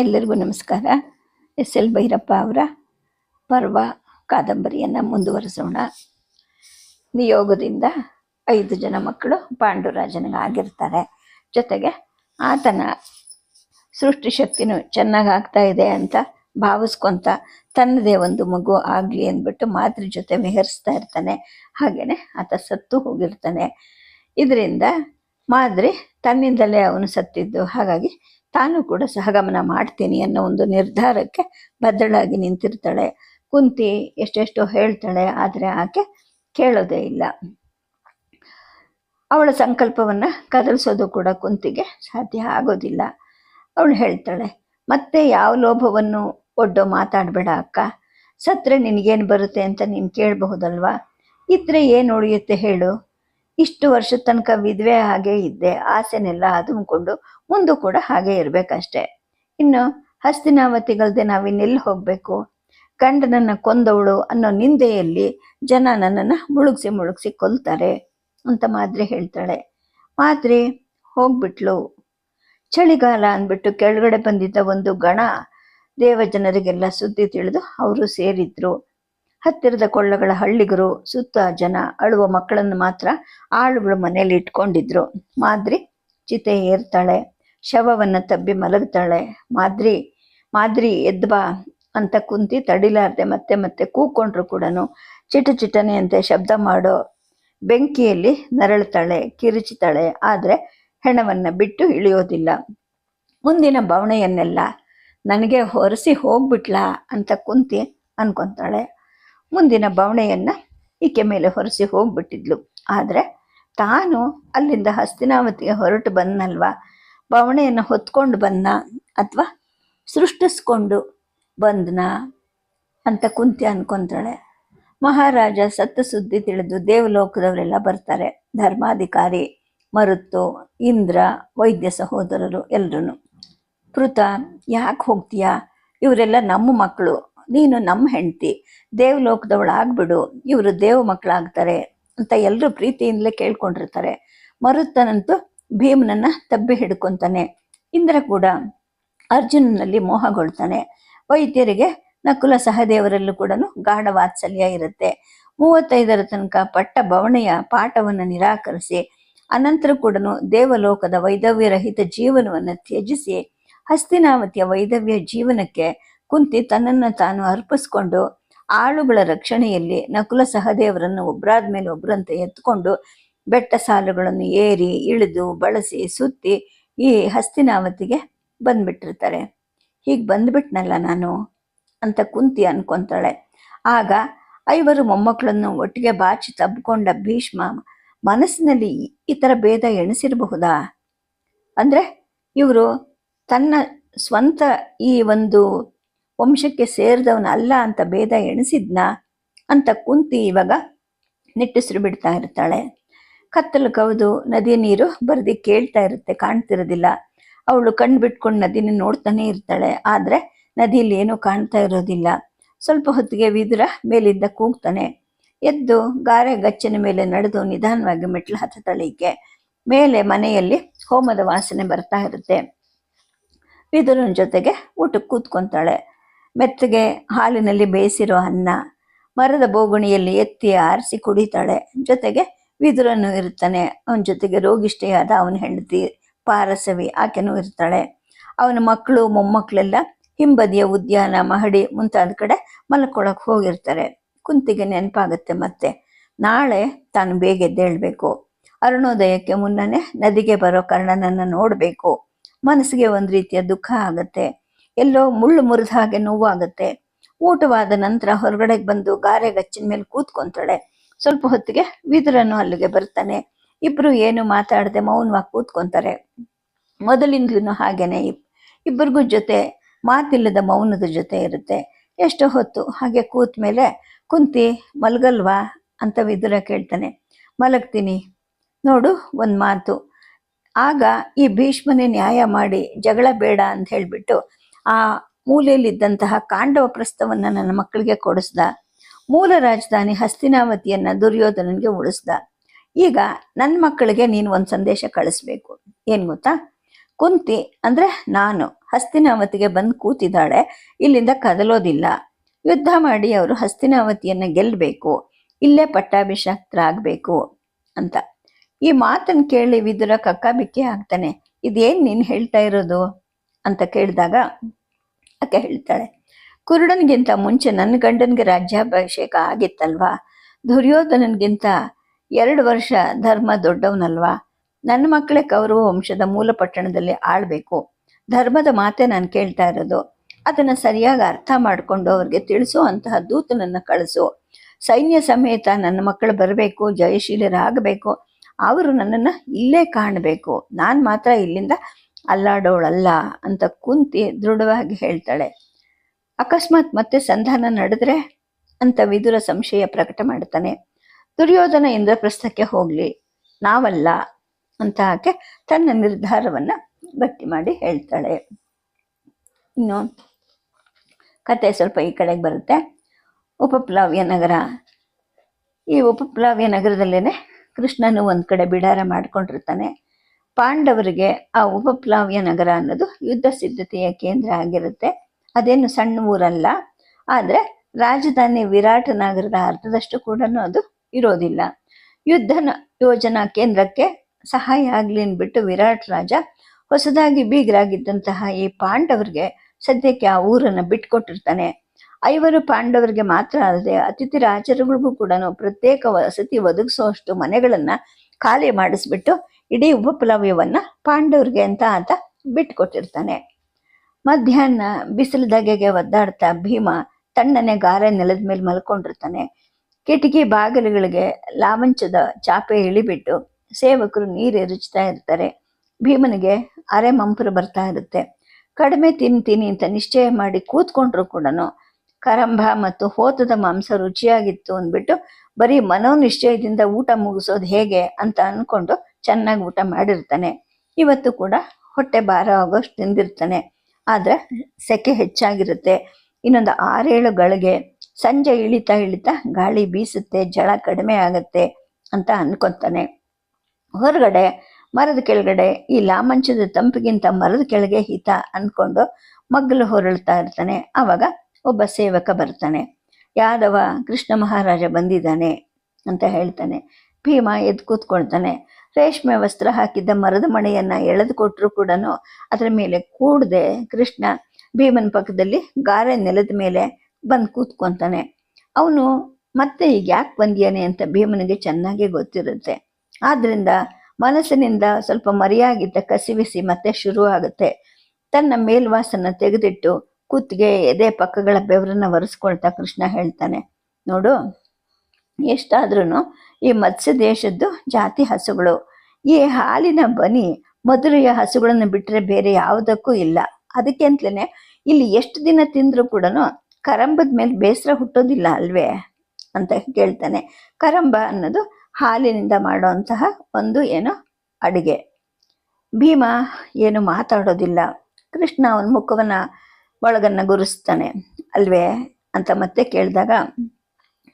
ಎಲ್ಲರಿಗೂ ನಮಸ್ಕಾರ. S L Bhyrappa ಅವರ ಪರ್ವ ಕಾದಂಬರಿಯನ್ನು ಮುಂದುವರಿಸೋಣ. ನಿಯೋಗದಿಂದ ಐದು ಜನ ಮಕ್ಕಳು ಪಾಂಡುರಾಜನಿಗೆ ಆಗಿರ್ತಾರೆ ಜೊತೆಗೆ ಆತನ ಸೃಷ್ಟಿಶಕ್ತಿನೂ ಚೆನ್ನಾಗಿ ಆಗ್ತಾ ಇದೆ ಅಂತ ಭಾವಿಸ್ಕೊಂತ ತನ್ನದೇ ಒಂದು ಮಗು ಆಗಲಿ ಅಂದ್ಬಿಟ್ಟು ಮಾತೃ ಜೊತೆ ವಿಹರಿಸ್ತಾ ಇರ್ತಾನೆ. ಹಾಗೆಯೇ ಆತ ಸತ್ತು ಹೋಗಿರ್ತಾನೆ. ಇದರಿಂದ ಮಾದ್ರಿ ತನ್ನಿಂದಲೇ ಅವನು ಸತ್ತಿದ್ದು. ಹಾಗಾಗಿ ತಾನು ಕೂಡ ಸಹಗಮನ ಮಾಡ್ತೀನಿ ಅನ್ನೋ ಒಂದು ನಿರ್ಧಾರಕ್ಕೆ ಬದ್ಧಳಾಗಿ ನಿಂತಿರ್ತಾಳೆ. ಕುಂತಿ ಎಷ್ಟೆಷ್ಟೋ ಹೇಳ್ತಾಳೆ, ಆದರೆ ಆಕೆ ಕೇಳೋದೇ ಇಲ್ಲ. ಅವಳ ಸಂಕಲ್ಪವನ್ನ ಕದಲಿಸೋದು ಕೂಡ ಕುಂತಿಗೆ ಸಾಧ್ಯ ಆಗೋದಿಲ್ಲ. ಅವಳು ಹೇಳ್ತಾಳೆ, ಮತ್ತೆ ಯಾವ ಲೋಭವನ್ನು ಒಡ್ಡೋ ಮಾತಾಡಬೇಡ ಅಕ್ಕ. ಸತ್ರೆ ನಿನಗೇನು ಬರುತ್ತೆ ಅಂತ ನೀನು ಕೇಳಬಹುದಲ್ವಾ? ಇದ್ರೆ ಏನು ಉಳಿಯುತ್ತೆ ಹೇಳು. ಇಷ್ಟು ವರ್ಷದ ತನಕ ವಿಧವೆ ಹಾಗೆ ಇದ್ದೆ, ಆಸೆನೆಲ್ಲ ಅದುಮ್ಕೊಂಡು ಮುಂದೂ ಕೂಡ ಹಾಗೆ ಇರಬೇಕಷ್ಟೆ. ಇನ್ನು ಹಸ್ತಿನಾವತಿಗಲ್ದೆ ನಾವಿನ್ನೆಲ್ಲಿ ಹೋಗಬೇಕು? ಗಂಡನನ್ನ ಕೊಂದವಳು ಅನ್ನೋ ನಿಂದೆಯಲ್ಲಿ ಜನ ನನ್ನನ್ನು ಮುಳುಗ್ಸಿ ಮುಳುಗಿಸಿ ಕೊಲ್ತಾರೆ ಅಂತ ಮಾದ್ರಿ ಹೇಳ್ತಾಳೆ. ಮಾದ್ರಿ ಹೋಗ್ಬಿಟ್ಲು. ಚಳಿಗಾಲ ಅಂದ್ಬಿಟ್ಟು ಕೆಳಗಡೆ ಬಂದಿದ್ದ ಒಂದು ಗಣ ದೇವಜನರಿಗೆಲ್ಲ ಸುದ್ದಿ ತಿಳಿದು ಅವರು ಸೇರಿದ್ರು. ಹತ್ತಿರದ ಕೊಳ್ಳಗಳ ಹಳ್ಳಿಗರು, ಸುತ್ತ ಜನ ಅಳುವ ಮಕ್ಕಳನ್ನು ಮಾತ್ರ ಆಳುಗಳು ಮನೆಯಲ್ಲಿ ಇಟ್ಕೊಂಡಿದ್ರು. ಮಾದ್ರಿ ಚಿತೆ ಏರ್ತಾಳೆ, ಶವವನ್ನು ತಬ್ಬಿ ಮಲಗ್ತಾಳೆ. ಮಾದ್ರಿ ಮಾದ್ರಿ ಎದ್ಬಾ ಅಂತ ಕುಂತಿ ತಡಿಲಾರ್ದೆ ಮತ್ತೆ ಮತ್ತೆ ಕೂಕೊಂಡ್ರು ಕೂಡ ಚಿಟ ಚಿಟನೆ ಅಂತ ಶಬ್ದ ಮಾಡೋ ಬೆಂಕಿಯಲ್ಲಿ ನರಳ್ತಾಳೆ, ಕಿರುಚಿತಾಳೆ. ಆದ್ರೆ ಹೆಣವನ್ನು ಬಿಟ್ಟು ಇಳಿಯೋದಿಲ್ಲ. ಮುಂದಿನ ಬವಣೆಯನ್ನೆಲ್ಲ ನನಗೆ ಹೊರಸಿ ಹೋಗ್ಬಿಟ್ಲಾ ಅಂತ ಕುಂತಿ ಅನ್ಕೊಂತಾಳೆ. ಮುಂದಿನ ಬವಣೆಯನ್ನು ಈಕೆ ಮೇಲೆ ಹೊರಸಿ ಹೋಗ್ಬಿಟ್ಟಿದ್ಲು. ಆದರೆ ತಾನು ಅಲ್ಲಿಂದ ಹಸ್ತಿನಾವತಿಗೆ ಹೊರಟು ಬಂದ್ನಲ್ವಾ? ಬವಣೆಯನ್ನು ಹೊತ್ಕೊಂಡು ಬಂದ ಅಥವಾ ಸೃಷ್ಟಿಸ್ಕೊಂಡು ಬಂದನ ಅಂತ ಕುಂತಿ ಅನ್ಕೊಂತಾಳೆ. ಮಹಾರಾಜ ಸತ್ತ ಸುದ್ದಿ ತಿಳಿದು ದೇವಲೋಕದವರೆಲ್ಲ ಬರ್ತಾರೆ. ಧರ್ಮಾಧಿಕಾರಿ, ಮರುತ್ತು, ಇಂದ್ರ, ವೈದ್ಯ ಸಹೋದರರು ಎಲ್ಲರೂ ಪೃತ ಯಾಕೆ ಹೋಗ್ತೀಯಾ? ಇವರೆಲ್ಲ ನಮ್ಮ ಮಕ್ಕಳು. ನೀನು ನಮ್ಮ ಹೆಂಡತಿ ದೇವಲೋಕದವಳು ಆಗ್ಬಿಡು ಇವರು ದೇವ ಮಕ್ಕಳಾಗ್ತಾರೆ ಅಂತ ಎಲ್ಲರೂ ಪ್ರೀತಿಯಿಂದಲೇ ಕೇಳ್ಕೊಂಡಿರ್ತಾರೆ. ಮರುತ್ತನಂತೂ ಭೀಮನನ್ನ ತಬ್ಬಿ ಹಿಡ್ಕೊತಾನೆ. ಇಂದ್ರ ಕೂಡ ಅರ್ಜುನನಲ್ಲಿ ಮೋಹಗೊಳ್ತಾನೆ. ವೈದ್ಯರಿಗೆ ನಕುಲ ಸಹದೇವರಲ್ಲೂ ಕೂಡ ಗಾಢ ವಾತ್ಸಲ್ಯ ಇರುತ್ತೆ. ಮೂವತ್ತೈದರ ತನಕ ಪಟ್ಟ ಬವಣೆಯ ಪಾಠವನ್ನು ನಿರಾಕರಿಸಿ, ಅನಂತರ ಕೂಡ ದೇವಲೋಕದ ವೈದವ್ಯರಹಿತ ಜೀವನವನ್ನು ತ್ಯಜಿಸಿ, ಹಸ್ತಿನಾವತಿಯ ವೈದವ್ಯ ಜೀವನಕ್ಕೆ ಕುಂತಿ ತನ್ನನ್ನು ತಾನು ಅರ್ಪಿಸ್ಕೊಂಡು ಆಳುಗಳ ರಕ್ಷಣೆಯಲ್ಲಿ ನಕುಲ ಸಹದೇವರನ್ನು ಒಬ್ಬರಾದ ಮೇಲೆ ಒಬ್ಬರಂತೆ ಎತ್ಕೊಂಡು ಬೆಟ್ಟ ಸಾಲುಗಳನ್ನು ಏರಿ, ಇಳಿದು, ಬಳಸಿ, ಸುತ್ತಿ ಈ ಹಸ್ತಿನಾವತಿಗೆ ಬಂದ್ಬಿಟ್ಟಿರ್ತಾರೆ. ಹೀಗೆ ಬಂದ್ಬಿಟ್ನಲ್ಲ ನಾನು? ಅಂತ ಕುಂತಿ ಅನ್ಕೊಂತಾಳೆ. ಆಗ ಐವರು ಮೊಮ್ಮಕ್ಕಳನ್ನು ಒಟ್ಟಿಗೆ ಬಾಚಿ ತಬ್ಕೊಂಡ ಭೀಷ್ಮ, ಮನಸ್ಸಿನಲ್ಲಿ ಈ ಥರ ಭೇದ ಎಣಿಸಿರಬಹುದಾ? ಅಂದರೆ ಇವರು ತನ್ನ ಸ್ವಂತ ಈ ಒಂದು ವಂಶಕ್ಕೆ ಸೇರಿದವನ ಅಲ್ಲ ಅಂತ ಭೇದ ಎಣಿಸಿದ್ನ ಅಂತ ಕುಂತಿ ಇವಾಗ ನಿಟ್ಟುಸಿರು ಬಿಡ್ತಾ ಇರ್ತಾಳೆ. ಕತ್ತಲು ಕವಿದು ನದಿ ನೀರು ಬರದಿ ಕೇಳ್ತಾ ಇರುತ್ತೆ, ಕಾಣ್ತಿರೋದಿಲ್ಲ. ಅವಳು ಕಣ್ಣು ಬಿಟ್ಕೊಂಡು ನದಿನ ನೋಡ್ತಾನೆ ಇರ್ತಾಳೆ. ಆದ್ರೆ ನದಿಯಲ್ಲಿ ಏನೂ ಕಾಣ್ತಾ ಇರೋದಿಲ್ಲ. ಸ್ವಲ್ಪ ಹೊತ್ತಿಗೆ ವಿದುರ ಮೇಲಿಂದ ಕೂಗ್ತಾನೆ. ಎದ್ದು ಗಾರೆ ಗಚ್ಚಿನ ಮೇಲೆ ನಡೆದು ನಿಧಾನವಾಗಿ ಮೆಟ್ಲು ಹತ್ತತಳಿಕೆ ಮೇಲೆ ಮನೆಯಲ್ಲಿ ಹೋಮದ ವಾಸನೆ ಬರ್ತಾ ಇರುತ್ತೆ. ವಿದುರನ ಜೊತೆಗೆ ಊಟಕ್ಕೆ ಕೂತ್ಕೊಂತಾಳೆ. ಮೆತ್ತಗೆ ಹಾಲಿನಲ್ಲಿ ಬೇಯಿಸಿರೋ ಅನ್ನ ಮರದ ಬೋಗುಣಿಯಲ್ಲಿ ಎತ್ತಿ ಆರಿಸಿ ಕುಡಿತಾಳೆ. ಜೊತೆಗೆ ವಿದುರನು ಇರ್ತಾನೆ ಅವನ ಜೊತೆಗೆ ರೋಗಿಷ್ಠೆಯಾದ ಅವನ ಹೆಂಡತಿ ಪಾರಸವಿ ಆಕೆನೂ ಇರ್ತಾಳೆ. ಅವನ ಮಕ್ಕಳು, ಮೊಮ್ಮಕ್ಕಳೆಲ್ಲ ಹಿಂಬದಿಯ ಉದ್ಯಾನ, ಮಹಡಿ ಮುಂತಾದ ಕಡೆ ಮಲ್ಕೊಳಕ್ಕೆ ಹೋಗಿರ್ತಾರೆ. ಕುಂತಿಗೆ ನೆನಪಾಗುತ್ತೆ ಮತ್ತೆ. ನಾಳೆ ತಾನು ಬೇಗ ಎದ್ದೇಳಬೇಕು. ಅರುಣೋದಯಕ್ಕೆ ಮುನ್ನನೇ ನದಿಗೆ ಬರೋ ಕರ್ಣನನ್ನು ನೋಡಬೇಕು. ಮನಸ್ಸಿಗೆ ಒಂದು ರೀತಿಯ ದುಃಖ ಆಗತ್ತೆ. ಎಲ್ಲೋ ಮುಳ್ಳು ಮುರಿದ ಹಾಗೆ ನೋವಾಗುತ್ತೆ. ಊಟವಾದ ನಂತರ ಹೊರಗಡೆಗೆ ಬಂದು ಗಾರೆ ಗಚ್ಚಿನ ಮೇಲೆ ಕೂತ್ಕೊಂತಾಳೆ. ಸ್ವಲ್ಪ ಹೊತ್ತಿಗೆ ವಿದುರನು ಅಲ್ಲಿಗೆ ಬರ್ತಾನೆ. ಇಬ್ರು ಏನು ಮಾತಾಡದೆ ಮೌನವಾಗಿ ಕೂತ್ಕೊಂತಾರೆ. ಮೊದಲಿಂದ್ಲೂ ಹಾಗೇನೆ ಇಬ್- ಇಬ್ಬರಿಗೂ ಜೊತೆ ಮಾತಿಲ್ಲದ ಮೌನದ ಜೊತೆ ಇರುತ್ತೆ. ಎಷ್ಟೋ ಹೊತ್ತು ಹಾಗೆ ಕೂತ ಮೇಲೆ, ಕುಂತಿ, ಮಲಗಲ್ವಾ? ಅಂತ ವಿದುರ ಕೇಳ್ತಾನೆ. ಮಲಗ್ತೀನಿ. ನೋಡು ಒಂದು ಮಾತು. ಆಗ ಈ ಭೀಷ್ಮನೇ ನ್ಯಾಯ ಮಾಡಿ ಜಗಳ ಬೇಡ ಅಂತ ಹೇಳಿಬಿಟ್ಟು ಆ ಮೂಲೆಯಲ್ಲಿದ್ದಂತಹ ಕಾಂಡವ ಪ್ರಸ್ಥವನ್ನ ನನ್ನ ಮಕ್ಕಳಿಗೆ ಕೊಡಿಸ್ದ. ಮೂಲ ರಾಜಧಾನಿ ಹಸ್ತಿನಾವತಿಯನ್ನ ದುರ್ಯೋಧನನಿಗೆ ಉಳಿಸ್ದ. ಈಗ ನನ್ನ ಮಕ್ಕಳಿಗೆ ನೀನು ಒಂದು ಸಂದೇಶ ಕಳಿಸ್ಬೇಕು. ಏನ್ ಗೊತ್ತಾ? ಕುಂತಿ ಅಂದ್ರೆ ನಾನು. ಹಸ್ತಿನಾವತಿಗೆ ಬಂದು ಕೂತಿದ್ದಾಳೆ. ಇಲ್ಲಿಂದ ಕದಲೋದಿಲ್ಲ. ಯುದ್ಧ ಮಾಡಿ ಅವರು ಹಸ್ತಿನಾವತಿಯನ್ನ ಗೆಲ್ಲಬೇಕು ಇಲ್ಲೇ ಪಟ್ಟಾಭಿಷಕ್ತರಾಗಬೇಕು ಅಂತ. ಈ ಮಾತನ್ನು ಕೇಳಿ ವಿದುರ ಕಕ್ಕಾಬಿಕ್ಕಿ ಆಗ್ತಾನೆ. ಇದೇನ್ ನೀನು ಹೇಳ್ತಾ ಇರೋದು? ಅಂತ ಕೇಳಿದಾಗ ಆಕೆ ಹೇಳ್ತಾಳೆ, ಕುರುಡನಿಗಿಂತ ಮುಂಚೆ ನನ್ನ ಗಂಡನಿಗೆ ರಾಜ್ಯಾಭಿಷೇಕ ಆಗಿತ್ತಲ್ವಾ? ದುರ್ಯೋಧನನ್ಗಿಂತ ಎರಡು ವರ್ಷ ಧರ್ಮ ದೊಡ್ಡವನಲ್ವಾ? ನನ್ನ ಮಕ್ಕಳೇ ಕೌರವ ವಂಶದ ಮೂಲ ಪಟ್ಟಣದಲ್ಲಿ ಆಳ್ಬೇಕು. ಧರ್ಮದ ಮಾತೆ ನಾನು ಕೇಳ್ತಾ ಇರೋದು. ಅದನ್ನ ಸರಿಯಾಗಿ ಅರ್ಥ ಮಾಡಿಕೊಂಡು ಅವ್ರಿಗೆ ತಿಳಿಸೋ, ಅಂತಹ ದೂತನನ್ನ ಕಳಿಸು. ಸೈನ್ಯ ಸಮೇತ ನನ್ನ ಮಕ್ಕಳು ಬರಬೇಕು, ಜಯಶೀಲರಾಗಬೇಕು. ಅವರು ನನ್ನನ್ನು ಇಲ್ಲೇ ಕಾಣಬೇಕು. ನಾನು ಮಾತ್ರ ಇಲ್ಲಿಂದ ಅಲ್ಲಾಡೋಳಲ್ಲ ಅಂತ ಕುಂತಿ ದೃಢವಾಗಿ ಹೇಳ್ತಾಳೆ. ಅಕಸ್ಮಾತ್ ಮತ್ತೆ ಸಂಧಾನ ನಡೆದ್ರೆ ಅಂತ ವಿದುರ ಸಂಶಯ ಪ್ರಕಟ ಮಾಡ್ತಾನೆ. ದುರ್ಯೋಧನ ಇಂದ್ರಪ್ರಸ್ಥಕ್ಕೆ ಹೋಗ್ಲಿ, ನಾವಲ್ಲ ಅಂತ ಆಕೆ ತನ್ನ ನಿರ್ಧಾರವನ್ನ ಗಟ್ಟಿ ಮಾಡಿ ಹೇಳ್ತಾಳೆ. ಇನ್ನು ಕತೆ ಸ್ವಲ್ಪ ಈ ಕಡೆಗೆ ಬರುತ್ತೆ. ಉಪಪ್ಲಾವ್ಯ ನಗರ. ಈ ಉಪಪ್ಲಾವ್ಯ ನಗರದಲ್ಲೇನೆ ಕೃಷ್ಣನು ಒಂದು ಕಡೆ ಬಿಡಾರ ಮಾಡ್ಕೊಂಡಿರ್ತಾನೆ. ಪಾಂಡವರಿಗೆ ಆ ಉಪಪ್ಲಾವ್ಯ ನಗರ ಅನ್ನೋದು ಯುದ್ಧ ಸಿದ್ಧತೆಯ ಕೇಂದ್ರ ಆಗಿರುತ್ತೆ. ಅದೇನು ಸಣ್ಣ ಊರಲ್ಲ. ಆದ್ರೆ ರಾಜಧಾನಿ ವಿರಾಟ ನಗರದ ಅರ್ಧದಷ್ಟು ಕೂಡ ಅದು ಇರೋದಿಲ್ಲ. ಯುದ್ಧ ಯೋಜನಾ ಕೇಂದ್ರಕ್ಕೆ ಸಹಾಯ ಆಗ್ಲಿ ಅಂದ್ಬಿಟ್ಟು ವಿರಾಟ್ ರಾಜ ಹೊಸದಾಗಿ ಬೀಗರಾಗಿದ್ದಂತಹ ಈ ಪಾಂಡವರಿಗೆ ಸದ್ಯಕ್ಕೆ ಆ ಊರನ್ನ ಬಿಟ್ಕೊಟ್ಟಿರ್ತಾನೆ. ಐವರು ಪಾಂಡವರಿಗೆ ಮಾತ್ರ ಅಲ್ಲದೆ ಅತಿಥಿ ರಾಜರುಗಳಿಗೂ ಕೂಡ ಪ್ರತ್ಯೇಕ ವಸತಿ ಒದಗಿಸುವಷ್ಟು ಮನೆಗಳನ್ನ ಖಾಲಿ ಮಾಡಿಸ್ಬಿಟ್ಟು ಇಡೀ ಉಪಪ್ಲವ್ಯವನ್ನ ಪಾಂಡವರಿಗೆ ಅಂತ ಆತ ಬಿಟ್ಕೊಟ್ಟಿರ್ತಾನೆ. ಮಧ್ಯಾಹ್ನ ಬಿಸಿಲು ಧಗೆಗೆ ಒದ್ದಾಡ್ತಾ ಭೀಮ ತಣ್ಣನೆ ಗಾರೆ ನೆಲದ ಮೇಲೆ ಮಲ್ಕೊಂಡಿರ್ತಾನೆ. ಕಿಟಕಿ ಬಾಗಿಲುಗಳಿಗೆ ಲಾವಂಚದ ಚಾಪೆ ಇಳಿಬಿಟ್ಟು ಸೇವಕರು ನೀರು ಎರಚ್ತಾ ಇರ್ತಾರೆ. ಭೀಮನಿಗೆ ಅರೆ ಮಂಪರು ಬರ್ತಾ ಇರುತ್ತೆ. ಕಡಿಮೆ ತಿಂತೀನಿ ಅಂತ ನಿಶ್ಚಯ ಮಾಡಿ ಕೂತ್ಕೊಂಡ್ರು ಕೂಡ ಕರಂಭ ಮತ್ತು ಹೋತದ ಮಾಂಸ ರುಚಿಯಾಗಿತ್ತು ಅಂದ್ಬಿಟ್ಟು ಬರೀ ಮನೋನಿಶ್ಚಯದಿಂದ ಊಟ ಮುಗಿಸೋದು ಹೇಗೆ ಅಂತ ಅನ್ಕೊಂಡು ಚೆನ್ನಾಗಿ ಊಟ ಮಾಡಿರ್ತಾನೆ. ಇವತ್ತು ಕೂಡ ಹೊಟ್ಟೆ ಭಾರ ಆಗೋಷ್ಟು ತಿಂದಿರ್ತಾನೆ. ಆದರೆ ಸೆಕೆ ಹೆಚ್ಚಾಗಿರುತ್ತೆ. ಇನ್ನೊಂದು ಆರೇಳು ಗಳಿಗೆ ಸಂಜೆ ಇಳಿತಾ ಇಳಿತಾ ಗಾಳಿ ಬೀಸುತ್ತೆ ಜಳ ಕಡಿಮೆ ಆಗುತ್ತೆ ಅಂತ ಅನ್ಕೊತಾನೆ. ಹೊರಗಡೆ ಮರದ ಕೆಳಗಡೆ ಈ ಲಾಮಂಚದ ತಂಪಿಗಿಂತ ಮರದ ಕೆಳಗೆ ಹಿತ ಅಂದ್ಕೊಂಡು ಮಗ್ಗಲು ಹೊರಳ್ತಾ ಇರ್ತಾನೆ. ಆವಾಗ ಒಬ್ಬ ಸೇವಕ ಬರ್ತಾನೆ. ಯಾದವ ಕೃಷ್ಣ ಮಹಾರಾಜ ಬಂದಿದ್ದಾನೆ ಅಂತ ಹೇಳ್ತಾನೆ. ಭೀಮ ಎದ್ದು ಕೂತ್ಕೊಳ್ತಾನೆ. ರೇಷ್ಮೆ ವಸ್ತ್ರ ಹಾಕಿದ್ದ ಮರದ ಮಣೆಯನ್ನ ಎಳೆದು ಕೊಟ್ಟರು ಕೂಡ ಅದರ ಮೇಲೆ ಕೂಡದೆ ಕೃಷ್ಣ ಭೀಮನ ಪಕ್ಕದಲ್ಲಿ ಗಾರೆ ನೆಲದ ಮೇಲೆ ಬಂದು ಕೂತ್ಕೊಂತಾನೆ. ಅವನು, ಮತ್ತೆ ಈಗ ಯಾಕೆ ಬಂದಿಯಾನೆ? ಅಂತ ಭೀಮನಿಗೆ ಚೆನ್ನಾಗಿ ಗೊತ್ತಿರುತ್ತೆ. ಆದ್ರಿಂದ ಮನಸ್ಸಿನಿಂದ ಸ್ವಲ್ಪ ಮರಿಯಾಗಿದ್ದ ಕಸಿವಿಸಿ ಮತ್ತೆ ಶುರು ಆಗುತ್ತೆ ತನ್ನ ಮೇಲ್ವಾಸನ ತೆಗೆದಿಟ್ಟು ಕುತ್ತಿಗೆ ಎದೆ ಪಕ್ಕಗಳ ಬೆವರನ್ನ ಒರೆಸ್ಕೊಳ್ತಾ ಕೃಷ್ಣ ಹೇಳ್ತಾನೆ, ನೋಡು ಎಷ್ಟಾದ್ರೂ ಈ ಮತ್ಸ್ಯ ದೇಶದ್ದು ಜಾತಿ ಹಸುಗಳು. ಈ ಹಾಲಿನ ಬನಿ ಮಧುರೆಯ ಹಸುಗಳನ್ನು ಬಿಟ್ಟರೆ ಬೇರೆ ಯಾವುದಕ್ಕೂ ಇಲ್ಲ. ಅದಕ್ಕೆ ಅಂತಲೇ ಇಲ್ಲಿ ಎಷ್ಟು ದಿನ ತಿಂದರೂ ಕೂಡ ಕರಂಬದ ಮೇಲೆ ಬೇಸರ ಹುಟ್ಟೋದಿಲ್ಲ ಅಲ್ವೇ? ಅಂತ ಕೇಳ್ತಾನೆ. ಕರಂಬ ಅನ್ನೋದು ಹಾಲಿನಿಂದ ಮಾಡುವಂತಹ ಒಂದು ಏನು ಅಡುಗೆ. ಭೀಮ ಏನು ಮಾತಾಡೋದಿಲ್ಲ. ಕೃಷ್ಣ ಅವನ ಮುಖವನ್ನು ಒಳಗನ್ನು ಗುರುಸ್ತಾನೆ. ಅಲ್ವೇ? ಅಂತ ಮತ್ತೆ ಕೇಳಿದಾಗ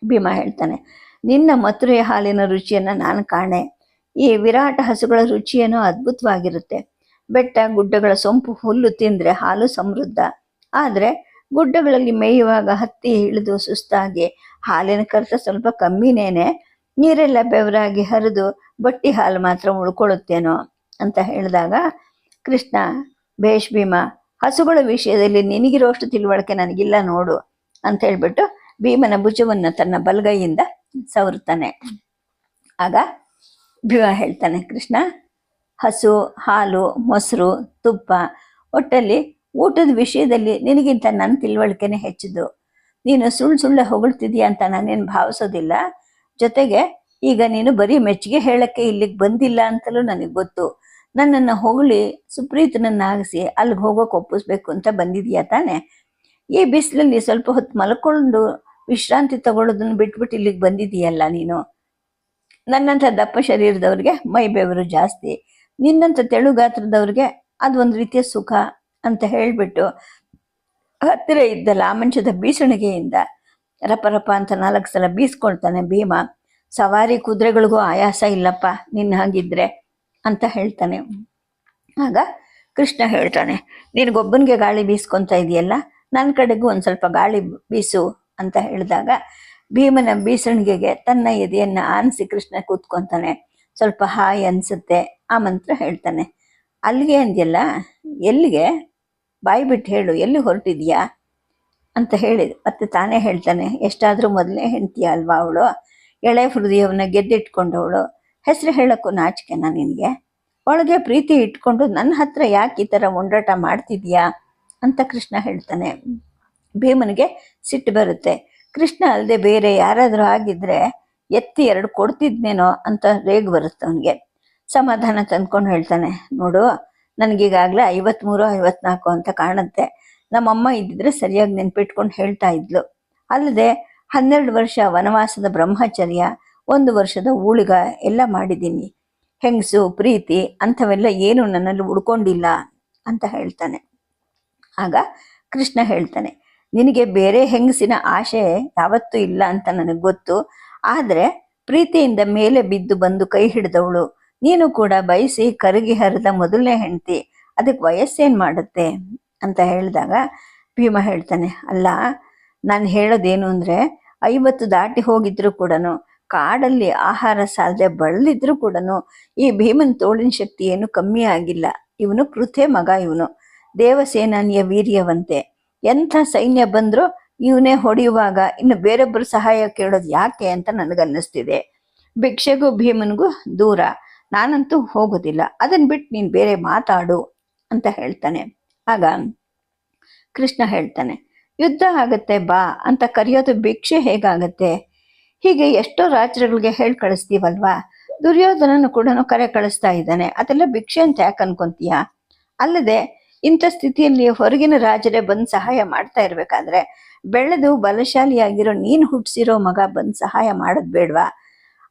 ಭೀಮ ಹೇಳ್ತಾನೆ, ನಿನ್ನ ಮಥುರೆಯ ಹಾಲಿನ ರುಚಿಯನ್ನು ನಾನು ಕಾಣೆ. ಈ ವಿರಾಟ ಹಸುಗಳ ರುಚಿಯೇನೋ ಅದ್ಭುತವಾಗಿರುತ್ತೆ. ಬೆಟ್ಟ, ಗುಡ್ಡಗಳ ಸೊಂಪು, ಹುಲ್ಲು ತಿಂದರೆ ಹಾಲು ಸಮೃದ್ಧ. ಆದರೆ ಗುಡ್ಡಗಳಲ್ಲಿ ಮೇಯುವಾಗ ಹತ್ತಿ ಇಳಿದು ಸುಸ್ತಾಗಿ, ಹಾಲಿನ ಕರ್ತ ಸ್ವಲ್ಪ ಕಮ್ಮಿನೇನೆ, ನೀರೆಲ್ಲ ಬೆವರಾಗಿ ಹರಿದು ಬಟ್ಟಿ ಹಾಲು ಮಾತ್ರ ಉಳ್ಕೊಳ್ಳುತ್ತೇನೋ ಅಂತ ಹೇಳಿದಾಗ, ಕೃಷ್ಣ, ಭೇಷ್ ಭೀಮ, ಹಸುಗಳ ವಿಷಯದಲ್ಲಿ ನಿನಗಿರೋಷ್ಟು ತಿಳುವಳಿಕೆ ನನಗಿಲ್ಲ ನೋಡು ಅಂತ ಹೇಳ್ಬಿಟ್ಟು ಭೀಮನ ಭುಜವನ್ನು ತನ್ನ ಬಲಗೈಯಿಂದ ಸವರುತ್ತಾನೆ. ಆಗ ಭೀಮ ಹೇಳ್ತಾನೆ ಕೃಷ್ಣ. ಹಸು, ಹಾಲು, ಮೊಸರು, ತುಪ್ಪ, ಒಟ್ಟಲ್ಲಿ ಊಟದ ವಿಷಯದಲ್ಲಿ ನಿನಗಿಂತ ನನ್ನ ತಿಳುವಳಿಕೆನೇ ಹೆಚ್ಚಿದ್ದು. ನೀನು ಸುಳ್ಳು ಸುಳ್ಳೆ ಹೊಗಳ್ತಿದ್ಯಾ ಅಂತ ನಾನೇನು ಭಾವಿಸೋದಿಲ್ಲ. ಜೊತೆಗೆ ಈಗ ನೀನು ಬರೀ ಮೆಚ್ಚುಗೆ ಹೇಳಕ್ಕೆ ಇಲ್ಲಿಗೆ ಬಂದಿಲ್ಲ ಅಂತಲೂ ನನಗೆ ಗೊತ್ತು. ನನ್ನನ್ನು ಹೊಗಳಿ ಸುಪ್ರೀತನನ್ನಾಗಿಸಿ ಅಲ್ಲಿಗೆ ಹೋಗೋಕೆ ಒಪ್ಪಿಸ್ಬೇಕು ಅಂತ ಬಂದಿದೀಯ ತಾನೆ? ಈ ಬಿಸಿಲಲ್ಲಿ ಸ್ವಲ್ಪ ಹೊತ್ತು ಮಲ್ಕೊಂಡು ವಿಶ್ರಾಂತಿ ತಗೊಳ್ಳೋದನ್ನು ಬಿಟ್ಬಿಟ್ಟು ಇಲ್ಲಿಗೆ ಬಂದಿದೀಯಲ್ಲ ನೀನು? ನನ್ನಂಥ ದಪ್ಪ ಶರೀರದವ್ರಿಗೆ ಮೈ ಬೆವರು ಜಾಸ್ತಿ, ನಿನ್ನಂಥ ತೆಳು ಗಾತ್ರದವ್ರಿಗೆ ಅದು ಒಂದು ರೀತಿಯ ಸುಖ ಅಂತ ಹೇಳ್ಬಿಟ್ಟು ಹತ್ತಿರ ಇದ್ದ ಲಾಮಂಚದ ಬೀಸಣಿಗೆಯಿಂದ ರಪ ರಪ ಅಂತ ನಾಲ್ಕು ಸಲ ಬೀಸ್ಕೊಳ್ತಾನೆ ಭೀಮ. ಸವಾರಿ ಕುದುರೆಗಳಿಗೂ ಆಯಾಸ ಇಲ್ಲಪ್ಪ, ನಿನ್ನ ಹಾಗಿದ್ರೆ ಅಂತ ಹೇಳ್ತಾನೆ. ಆಗ ಕೃಷ್ಣ ಹೇಳ್ತಾನೆ, ನಿನಗೊಬ್ಬನಿಗೆ ಗಾಳಿ ಬೀಸ್ಕೊಂತ ಇದೆಯಲ್ಲ, ನನ್ನ ಕಡೆಗೂ ಒಂದು ಸ್ವಲ್ಪ ಗಾಳಿ ಬೀಸು ಅಂತ ಹೇಳಿದಾಗ ಭೀಮನ ಬೀಸಣಿಗೆಗೆ ತನ್ನ ಎದೆಯನ್ನ ಆನಿಸಿ ಕೃಷ್ಣ ಕೂತ್ಕೊಂತಾನೆ. ಸ್ವಲ್ಪ ಹಾಯ್ ಅನ್ಸುತ್ತೆ, ಆ ಮಂತ್ರ ಹೇಳ್ತಾನೆ. ಅಲ್ಲಿಗೆ ಅಂದ್ಯಲ್ಲ, ಎಲ್ಲಿಗೆ? ಬಾಯಿ ಬಿಟ್ಟು ಹೇಳು, ಎಲ್ಲಿ ಹೊರಟಿದ್ಯಾ? ಅಂತ ಹೇಳಿ ಮತ್ತೆ ತಾನೇ ಹೇಳ್ತಾನೆ, ಎಷ್ಟಾದರೂ ಮೊದಲೇ ಹೆಂಡ್ತೀಯ ಅಲ್ವಾ ಅವಳು? ಎಳೆ ಹೃದಯವನ್ನ ಗೆದ್ದಿಟ್ಕೊಂಡವಳು. ಹೆಸರು ಹೇಳೋಕ್ಕೂ ನಾಚಿಕೆನಾ ನಿನಗೆ? ಒಳಗೆ ಪ್ರೀತಿ ಇಟ್ಕೊಂಡು ನನ್ನ ಹತ್ರ ಯಾಕೆ ಈ ಥರ ಮುಂಡಾಟ ಮಾಡ್ತಿದ್ಯಾ? ಅಂತ ಕೃಷ್ಣ ಹೇಳ್ತಾನೆ. ಭೀಮನಿಗೆ ಸಿಟ್ಟು ಬರುತ್ತೆ. ಕೃಷ್ಣ ಅಲ್ಲದೆ ಬೇರೆ ಯಾರಾದರೂ ಆಗಿದ್ರೆ ಎತ್ತಿ ಎರಡು ಕೊಡ್ತಿದ್ನೇನೋ ಅಂತ ರೇಗ್ ಬರುತ್ತೆ ಅವನಿಗೆ. ಸಮಾಧಾನ ತಂದ್ಕೊಂಡು ಹೇಳ್ತಾನೆ, ನೋಡು, ನನಗೀಗಾಗಲೇ ಐವತ್ಮೂರು, ಐವತ್ನಾಲ್ಕು ಅಂತ ಕಾಣುತ್ತೆ. ನಮ್ಮಮ್ಮ ಇದ್ದಿದ್ರೆ ಸರಿಯಾಗಿ ನೆನ್ಪಿಟ್ಕೊಂಡು ಹೇಳ್ತಾ ಇದ್ಲು. ಅಲ್ಲದೆ ಹನ್ನೆರಡು ವರ್ಷ ವನವಾಸದ ಬ್ರಹ್ಮಚರ್ಯ, ಒಂದು ವರ್ಷದ ಊಳಿಗ ಎಲ್ಲ ಮಾಡಿದ್ದೀನಿ. ಹೆಂಗಸು, ಪ್ರೀತಿ ಅಂಥವೆಲ್ಲ ಏನು ನನ್ನಲ್ಲಿ ಉಳ್ಕೊಂಡಿಲ್ಲ ಅಂತ ಹೇಳ್ತಾನೆ. ಆಗ ಕೃಷ್ಣ ಹೇಳ್ತಾನೆ ನಿನಗೆ ಬೇರೆ ಹೆಂಗಸಿನ ಆಶೆ ಯಾವತ್ತೂ ಇಲ್ಲ ಅಂತ ನನಗೆ ಗೊತ್ತು. ಆದರೆ ಪ್ರೀತಿಯಿಂದ ಮೇಲೆ ಬಿದ್ದು ಬಂದು ಕೈ ಹಿಡಿದವಳು. ನೀನು ಕೂಡ ಬಯಸಿ ಕರಗಿ ಹರಿದ ಮೊದಲನೇ ಹೆಂಡತಿ. ಅದಕ್ಕೆ ವಯಸ್ಸೇನು ಮಾಡುತ್ತೆ? ಅಂತ ಹೇಳಿದಾಗ ಭೀಮ ಹೇಳ್ತಾನೆ, ಅಲ್ಲ, ನಾನು ಹೇಳೋದೇನು ಅಂದರೆ ಐವತ್ತು ದಾಟಿ ಹೋಗಿದ್ರು ಕೂಡ ಕಾಡಲ್ಲಿ ಆಹಾರ ಸಾಲದೆ ಬಳಲಿದ್ರು ಕೂಡ ಈ ಭೀಮನ ತೋಳಿನ ಶಕ್ತಿ ಏನು ಕಮ್ಮಿ ಆಗಿಲ್ಲ. ಇವನು ಕೃತೆ ಮಗ ಇವನು. ದೇವಸೇನಾನಿಯ ವೀರ್ಯವಂತೆ. ಎಂಥ ಸೈನ್ಯ ಬಂದರೂ ಇವನೇ ಹೊಡೆಯುವಾಗ ಇನ್ನು ಬೇರೊಬ್ಬರು ಸಹಾಯ ಕೇಳೋದು ಯಾಕೆ ಅಂತ ನನಗನ್ನಿಸ್ತಿದೆ. ಭಿಕ್ಷೆಗೂ ಭೀಮನಿಗೂ ದೂರ. ನಾನಂತೂ ಹೋಗೋದಿಲ್ಲ. ಅದನ್ನು ಬಿಟ್ಟು ನೀನು ಬೇರೆ ಮಾತಾಡು ಅಂತ ಹೇಳ್ತಾನೆ. ಆಗ ಕೃಷ್ಣ ಹೇಳ್ತಾನೆ, ಯುದ್ಧ ಆಗತ್ತೆ ಬಾ ಅಂತ ಕರೆಯೋದು ಭಿಕ್ಷೆ ಹೇಗಾಗತ್ತೆ? ಹೀಗೆ ಎಷ್ಟೋ ರಾಜ್ಯಗಳಿಗೆ ಹೇಳಿ ಕಳಿಸ್ತೀವಲ್ವಾ? ದುರ್ಯೋಧನನು ಕೂಡ ಕರೆ ಕಳಿಸ್ತಾ ಇದ್ದಾನೆ. ಅದೆಲ್ಲ ಭಿಕ್ಷೆ ಅಂತ ಯಾಕೆ ಅನ್ಕೊಂತೀಯ? ಅಲ್ಲದೆ ಇಂಥ ಸ್ಥಿತಿಯಲ್ಲಿ ಹೊರಗಿನ ರಾಜರೇ ಬಂದು ಸಹಾಯ ಮಾಡ್ತಾ ಇರ್ಬೇಕಾದ್ರೆ ಬೆಳೆದು ಬಲಶಾಲಿಯಾಗಿರೋ ನೀನು ಹುಟ್ಟಿಸಿರೋ ಮಗ ಬಂದು ಸಹಾಯ ಮಾಡೋದು ಬೇಡ್ವಾ?